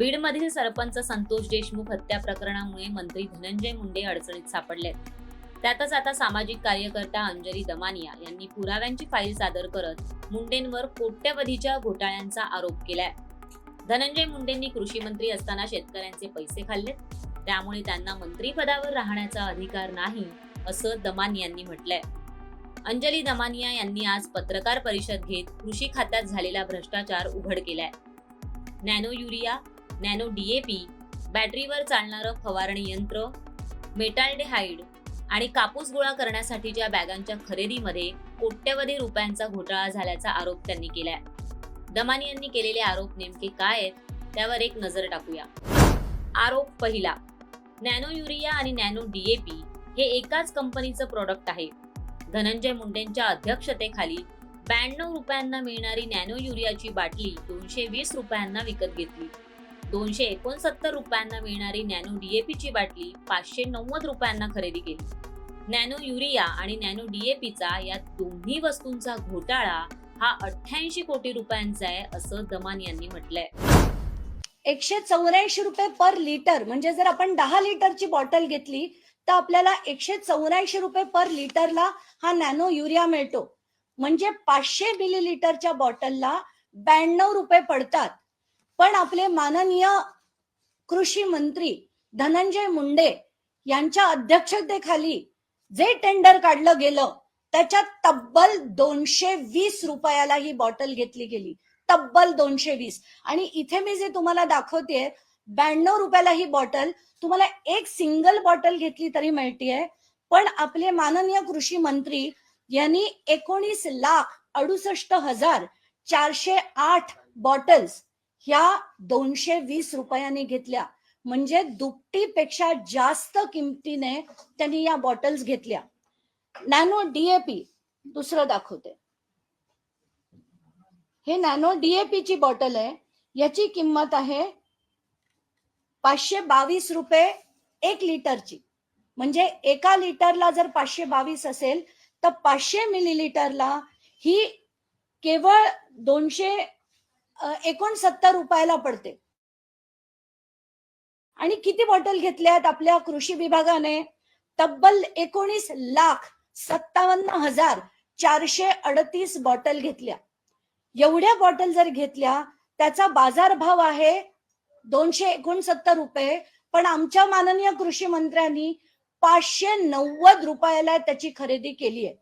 बीडमधील सरपंच संतोष देशमुख हत्या प्रकरणामुळे मंत्री धनंजय मुंडे अडचणीत सापडलेत. त्यातच आता सामाजिक कार्यकर्ता अंजली दमानिया यांनी पुराव्यांची फाईल सादर करत मुंडेंवर कोट्यवधीच्या घोटाळ्यांचा आरोप केलाय. धनंजय मुंडेंनी कृषी मंत्री असताना शेतकऱ्यांचे पैसे खाल्लेत. त्यामुळे त्यांना मंत्रीपदावर राहण्याचा अधिकार नाही असं दमान यांनी म्हटलंय. अंजली दमानिया यांनी आज पत्रकार परिषद घेत कृषी खात्यात झालेला भ्रष्टाचार उघड केलाय. नॅनो युरिया नॅनो डीएपी बॅटरीवर चालणारं फवारणी यंत्र मेटाल्डेहाइड आणि कापूस गोळा करण्यासाठीच्या बॅगांच्या खरेदीमध्ये कोट्यवधी रुपयांचा घोटाळा झाल्याचा आरोप त्यांनी केलाय. दमानी यांनी केलेले आरोप नेमके काय आहेत त्यावर एक नजर टाकूया. आरोप पहिला नॅनो युरिया आणि नॅनो डीएपी हे एकाच कंपनीचं प्रोडक्ट आहे. धनंजय मुंडेंच्या अध्यक्षतेखाली ब्याण्णव रुपयांना मिळणारी नॅनो युरियाची बाटली दोनशे वीस रुपयांना विकत घेतली. दोनशे एकोणसत्तर रुपयांना मिळणारी नॅनो डीएपीची बाटली पाचशे नव्वद रुपयांना खरेदी केली. नॅनो युरिया आणि नॅनो डीएपीचा या दोन्ही वस्तूंचा घोटाळा हा अठ्ठ्याऐंशी कोटी रुपयांचा आहे असं दमान यांनी म्हटलंय. एकशे चौऱ्याऐंशी रुपये पर लिटर म्हणजे जर आपण दहा लिटरची बॉटल घेतली तर आपल्याला एकशे चौऱ्याऐंशी रुपये पर लिटरला हा नॅनो युरिया मिळतो. म्हणजे पाचशे मिलीलिटरच्या बॉटलला ब्याण्णव रुपये पडतात. पण आपले माननीय कृषी मंत्री धनंजय मुंडे यांच्या अध्यक्षतेखाली जे टेंडर काढलं गेलं त्याच्यात तब्बल दोनशे वीस रुपयाला ही बॉटल घेतली गेली. तब्बल दोनशे वीस आणि इथे मी जे तुम्हाला दाखवतेय ब्याण्णव रुपयाला ही बॉटल तुम्हाला एक सिंगल बॉटल घेतली तरी मिळतीये. पण आपले माननीय कृषी मंत्री यांनी एकोणीस लाख अडुसष्ट हजार चारशे आठ बॉटल्स ह्या दोनशे वीस रुपयाने घेतल्या. म्हणजे दुपटीपेक्षा जास्त किमतीने त्यांनी या बॉटल्स घेतल्या. नॅनो डीएपी दुसरं दाखवते. हे नॅनो डीएपी ची बॉटल आहे. याची किंमत आहे पाचशे बावीस रुपये एक लिटरची. म्हणजे एका लिटरला जर पाचशे बावीस असेल तर पाचशे मिलीलिटरला ही केवळ दोनशे एकोणसत्तर रुपयाला पडते. आणि किती बॉटल घेतल्या आहेत आपल्या कृषी विभागाने? तब्बल एकोणीस लाख सत्तावन्न हजार चारशे अडतीस बॉटल घेतल्या. एवढ्या बॉटल जर घेतल्या त्याचा बाजारभाव आहे दोनशे एकोणसत्तर रुपये. पण आमच्या माननीय कृषी मंत्र्यांनी पाचशे नव्वद रुपयाला त्याची खरेदी केली आहे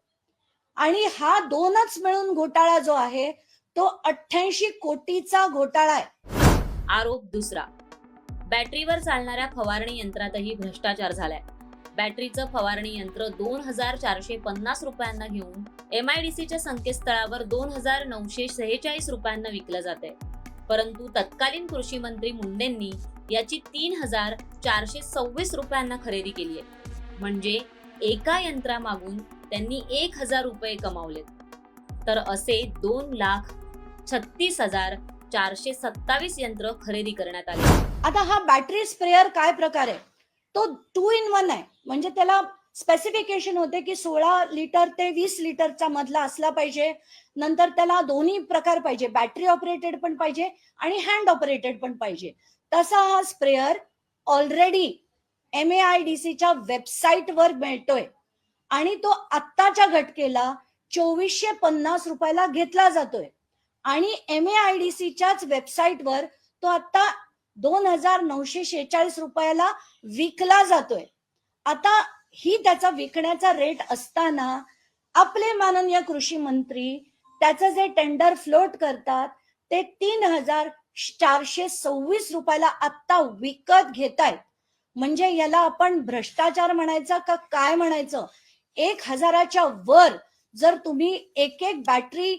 आणि हा दोनच मिळून घोटाळा जो आहे तो अठ्ठ्याऐंशी कोटीचा घोटाळा आहे. आरोप दुसरा. बॅटरीवर चालणाऱ्या फवारणी यंत्रातही भ्रष्टाचार झालाय. बॅटरीचं फवारणी यंत्र दोन हजार चारशे पन्नास रुपयांना घेऊन एम आयडीसीच्या संकेतस्थळावर दोन हजार नऊशे सेहेचाळीस रुपयांना विकलं जाते परंतु तत्कालीन कृषी मंत्री मुंडेंनी याची तीन हजार चारशे सव्वीस रुपयांना खरेदी केली आहे. म्हणजे एका यंत्रामागून त्यांनी एक हजार रुपये कमावलेत. तर असे दोन लाख छत्तीस हजार चारशे सत्तावीस यंत्र खरेदी करण्यात आले. आता हा बॅटरी स्प्रेअर काय प्रकार आहे? तो टू इन वन आहे. म्हणजे त्याला स्पेसिफिकेशन होते की सोळा लिटर ते वीस लिटरचा मधला असला पाहिजे. नंतर त्याला दोन्ही प्रकार पाहिजे. बॅटरी ऑपरेटेड पण पाहिजे आणि हँड ऑपरेटेड पण पाहिजे. तसा हा sprayer already M A I D सीच्या वेबसाईटवर मिळतोय. आणि तो आत्ताच्या घटकेला चोवीसशे पन्नास रुपयाला घेतला जातोय. आणि एम ए आय डी सीच्याच वेबसाईटवर तो आता दोन हजार नऊशे शेहेचाळीस रुपयाला विकला जातोय. आता ही त्याचा विकण्याचा रेट असताना आपले माननीय कृषी मंत्री त्याचं जे टेंडर फ्लोट करतात ते तीन हजार चारशे सव्वीस रुपयाला आत्ता विकत घेतायत. म्हणजे याला आपण भ्रष्टाचार म्हणायचा का काय म्हणायचं? एक हजाराच्या वर जर तुम्ही एक एक बॅटरी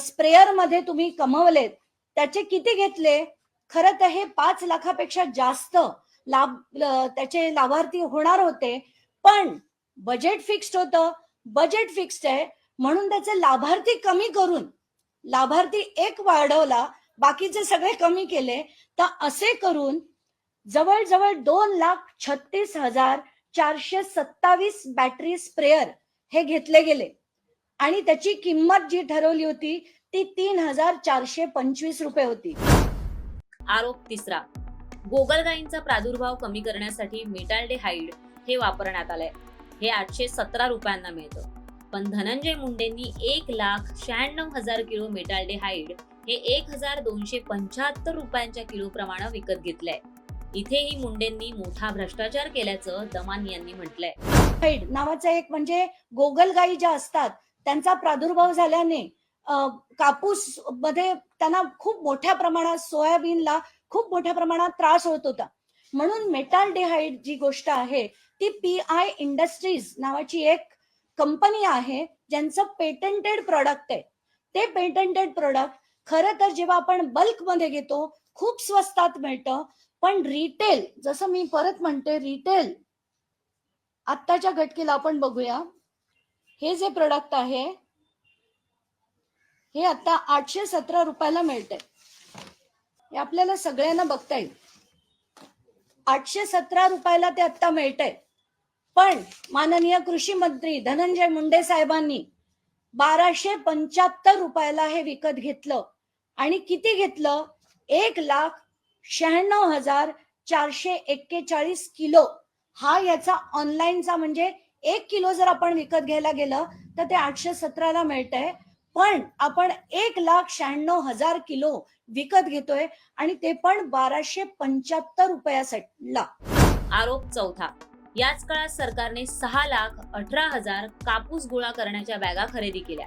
स्प्रेअरमध्ये तुम्ही कमवलेत त्याचे किती घेतले? खरं तर हे पाच लाखापेक्षा जास्त लाभ त्याचे लाभार्थी होणार होते. पण बजेट फिक्स्ड होतं. बजेट फिक्स्ड आहे. म्हणून त्याचे लाभार्थी कमी करून लाभार्थी एक वाढवला बाकीचे सगळे कमी केले. तर असे करून जवळजवळ दोन लाख छत्तीस हजार चारशे सत्तावीस बॅटरी स्प्रेअर हे घेतले गेले. आणि त्याची किंमत जी ठरवली होती ती तीन हजार चारशे पंचवीस रुपये होती. आरोप तिसरा. गोगलगायींचा प्रादुर्भाव कमी करण्यासाठी मेटाल्डेहाइड हे वापरण्यात आलंय. हे आठशे सतरा रुपयांना मिळतं. पण धनंजय मुंडेंनी एक लाख शहाण्णव हजार किलो मेटाल्डेहाइड हे एक हजार दोनशे पंच्याहत्तर रुपयांच्या किलो प्रमाणे विकत घेतलंय. इथेही मुंडेंनी मोठा भ्रष्टाचार केल्याचं दमानी यांनी म्हटलंय. हाईड नावाचा एक म्हणजे गोगलगाई ज्या असतात त्यांचा प्रादुर्भाव झाल्याने कापूसमध्ये त्यांना खूप मोठ्या प्रमाणात सोयाबीनला खूप मोठ्या प्रमाणात त्रास होत होता. म्हणून मेटाल डिहाईड जी गोष्ट आहे ती पी आय इंडस्ट्रीज नावाची एक कंपनी आहे ज्यांचं पेटंटेड प्रॉडक्ट आहे. ते पेटंटेड प्रॉडक्ट खरं तर जेव्हा आपण बल्कमध्ये घेतो खूप स्वस्तात मिळतं पण रिटेल जसं मी परत म्हणते रिटेल आत्ताच्या घटकेला आपण बघूया. हे जे प्रोडक्ट आहे हे आता आठशे सतरा रुपयाला मिळतंय. हे आपल्याला सगळ्यांना बघता येईल. आठशे सतरा रुपयाला ते आता मिळतंय. पण माननीय कृषी मंत्री धनंजय मुंडे साहेबांनी बाराशे पंच्याहत्तर रुपयाला हे विकत घेतलं. आणि किती घेतलं? एक लाख शहाण्णव हजार चारशे एक्केचाळीस किलो. हा याचा ऑनलाईनचा म्हणजे एक किलो जर आपण विकत घ्यायला गेलं तर ते आठशे सतराला मिळतंय. पण आपण एक लाख शहाण्णव हजार किलो विकत घेतोय आणि ते पण बाराशे पंच्याहत्तर रुपयाला आरोप चौथा. याच काळात सरकारने सहा लाख अठरा हजार कापूस गोळा करण्याच्या बॅगा खरेदी केल्या.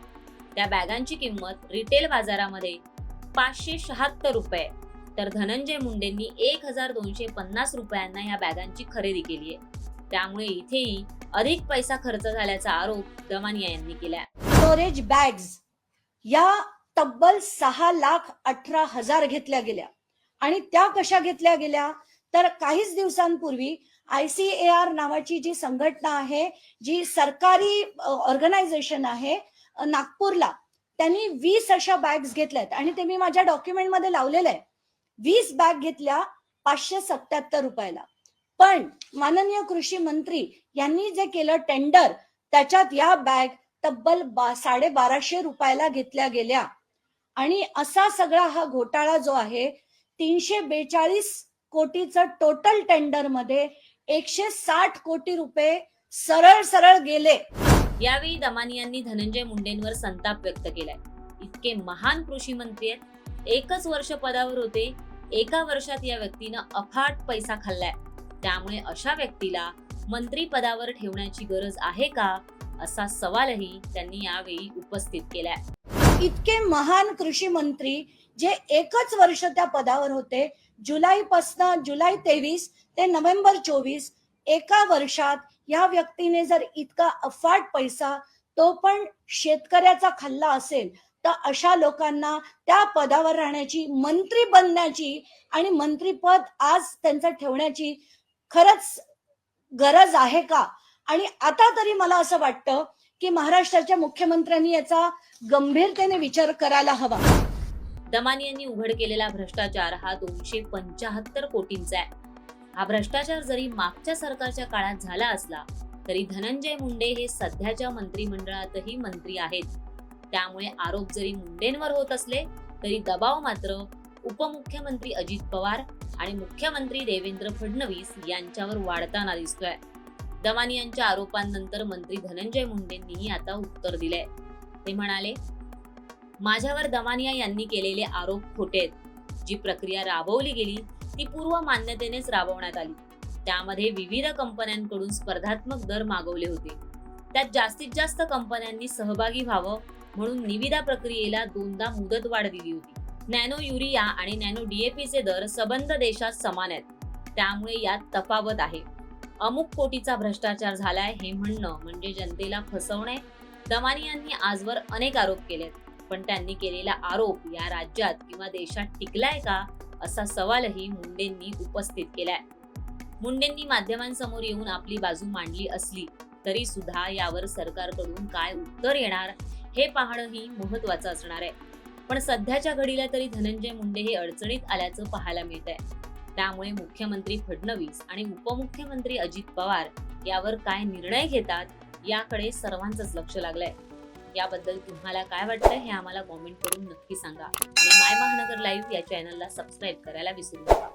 त्या बॅगांची किंमत रिटेल बाजारामध्ये पाचशे शहात्तर रुपये. तर धनंजय मुंडेंनी एक हजार दोनशे पन्नास रुपयांना या बॅगांची खरेदी केली आहे त्यामुळे इथेही अधिक पैसा खर्च झाल्याचा आरोप दमानिया यांनी केला स्टोरेज बॅग्स या तब्बल सहा लाख अठरा हजार घेतल्या गेल्या. आणि त्या कशा घेतल्या गेल्या? तर काहीच दिवसांपूर्वी आय सी ए आर नावाची जी संघटना आहे जी सरकारी ऑर्गनायझेशन आहे नागपूरला त्यांनी वीस अशा बॅग्स घेतल्यात. आणि ते मी माझ्या डॉक्युमेंटमध्ये लावलेलं आहे. वीस बॅग घेतल्या पाचशे सत्याहत्तर रुपयाला. पण माननीय कृषी मंत्री यांनी जे केलं टेंडर त्याच्यात या बॅग तब्बल बा साडेबाराशे रुपयाला घेतल्या गेल्या. आणि असा सगळा हा घोटाळा जो आहे तीनशे बेचाळीस कोटीचं टोटल टेंडरमध्ये एकशे साठ कोटी रुपये सरळ सरळ गेले. यावेळी दमानी यांनी धनंजय मुंडेंवर संताप व्यक्त केलाय. इतके महान कृषी मंत्री आहेत. एकच वर्ष पदावर होते. एका वर्षात या व्यक्तीनं अफाट पैसा खाल्लाय. त्यामुळे अशा व्यक्तीला मंत्री पदावर ठेवण्याची गरज आहे का असा सवालही त्यांनी यावेळी उपस्थित केलाय. इतके महान कृषी मंत्री जे एकच वर्ष त्या पदावर होते जुलै पासन जुलै तेवीस ते नोव्हेंबर चोवीस एका वर्षात या व्यक्तीने जर इतका अफाट पैसा तो पण शेतकऱ्याचा खाल्ला असेल तर अशा लोकांना त्या पदावर राहण्याची मंत्री बनण्याची आणि मंत्रीपद आज त्यांचं ठेवण्याची खरंच गरज आहे का? आणि आता तरी मला असं वाटतं की महाराष्ट्राच्या मुख्यमंत्र्यांनी याचा गंभीरतेने विचार करायला हवा. दमानी यांनी उघड केलेला भ्रष्टाचार हा दोनशे पंचाहत्तर कोटींचा आहे. हा भ्रष्टाचार जरी मागच्या सरकारच्या काळात झाला असला तरी धनंजय मुंडे हे सध्याच्या मंत्रिमंडळातही मंत्री आहेत. त्यामुळे आरोप जरी मुंडेंवर होत असले तरी दबाव मात्र उपमुख्यमंत्री अजित पवार आणि मुख्यमंत्री देवेंद्र फडणवीस यांच्यावर वाढताना दिसतोय. दमानी यांच्या आरोपांनंतर मंत्री धनंजय मुंडेंनीही आता उत्तर दिलंय. ते म्हणाले माझ्यावर दमानिया यांनी केलेले आरोप खोटे आहेत. जी प्रक्रिया राबवली गेली ती पूर्व मान्यतेनेच राबवण्यात आली. त्यामध्ये विविध कंपन्यांकडून स्पर्धात्मक दर मागवले होते. त्यात जास्तीत जास्त कंपन्यांनी सहभागी व्हावं म्हणून निविदा प्रक्रियेला दोनदा मुदत वाढ दिली होती. नॅनो युरिया आणि नॅनो डीएपीचे दर सबंध देशात समान आहेत. त्यामुळे यात तफावत आहे. अमुक कोटीचा भ्रष्टाचार झालाय हे म्हणणं म्हणजे जनतेला फसवणे. दमानी यांनी आजवर अनेक आरोप केलेत. पण त्यांनी केलेला आरोप या राज्यात किंवा देशात टिकलाय का असा सवालही मुंडेंनी उपस्थित केलाय. मुंडेंनी माध्यमांसमोर येऊन आपली बाजू मांडली असली तरी सुद्धा यावर सरकारकडून काय उत्तर येणार हे पाहणंही महत्वाचं असणार आहे. पण सध्याच्या घडीला तरी धनंजय मुंडे हे अडचणीत आल्याचं पाहायला मिळत आहे त्यामुळे मुख्यमंत्री फडणवीस आणि उपमुख्यमंत्री अजित पवार यावर काय निर्णय घेतात याकडे सर्वांचंच लक्ष लागलंय. याबद्दल तुम्हाला काय वाटतं हे आम्हाला कॉमेंट करून नक्की सांगा. आणि माय महानगर लाईव्ह या चॅनलला सबस्क्राईब करायला विसरू नका.